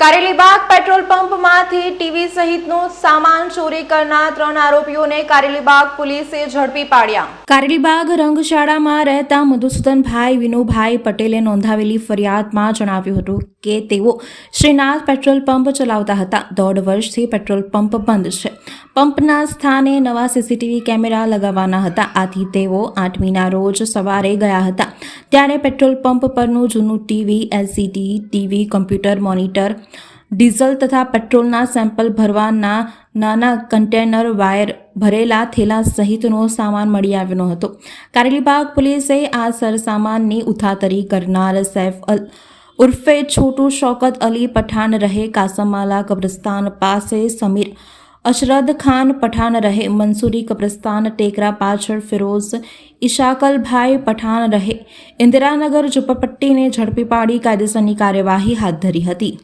Karelibaug petrol પંપમાંથી TV સહિતનો સામાન ચોરી કરનાર ત્રણ આરોપીઓને કારેલીબાગ પોલીસે ઝડપી પાડ્યા. કારેલીબાગ રંગશાળામાં રહેતા મધુસૂદનભાઈ વિનુભાઈ પટેલે નોંધાવેલી ફરિયાદમાં જણાવ્યું હતું કે તેઓ શ્રીનાથ પેટ્રોલ પંપ ચલાવતા હતા. દોઢ વર્ષથી પેટ્રોલ પંપ બંધ છે. પંપના સ્થાને નવા સીસીટીવી કેમેરા લગાવવાના હતા. આથી તેઓ આઠમીના રોજ સવારે ગયા હતા. ત્યારે પેટ્રોલ પંપ પરનું જૂનું TV, LCD, TV, computer, monitor, diesel તથા પેટ્રોલના સેમ્પલ ભરવાના નાના કન્ટેનર વાયર ભરેલા થેલા સહિતનો સામાન મળી આવ્યો હતો. કારેલીબાગ પોલીસે આ સરસામાનની ઉથાતરી કરનાર સૈફ અલ ઉર્ફે છોટુ શોકત અલી પઠાણ રહે કાસમાલા કબ્રસ્તાન પાસે સમીર અશરદ ખાન પઠાણ રહે, મંસૂરી કબ્રસ્તાન ટેકરા પાછળ ફિરોઝ ઇશાકલભાઈ પઠાણ રહે. ઇન્દિરાનગર ઝુંપડપટ્ટીને ઝડપી પાડી કાયદેસરની કાર્યવાહી હાથ ધરી હતી.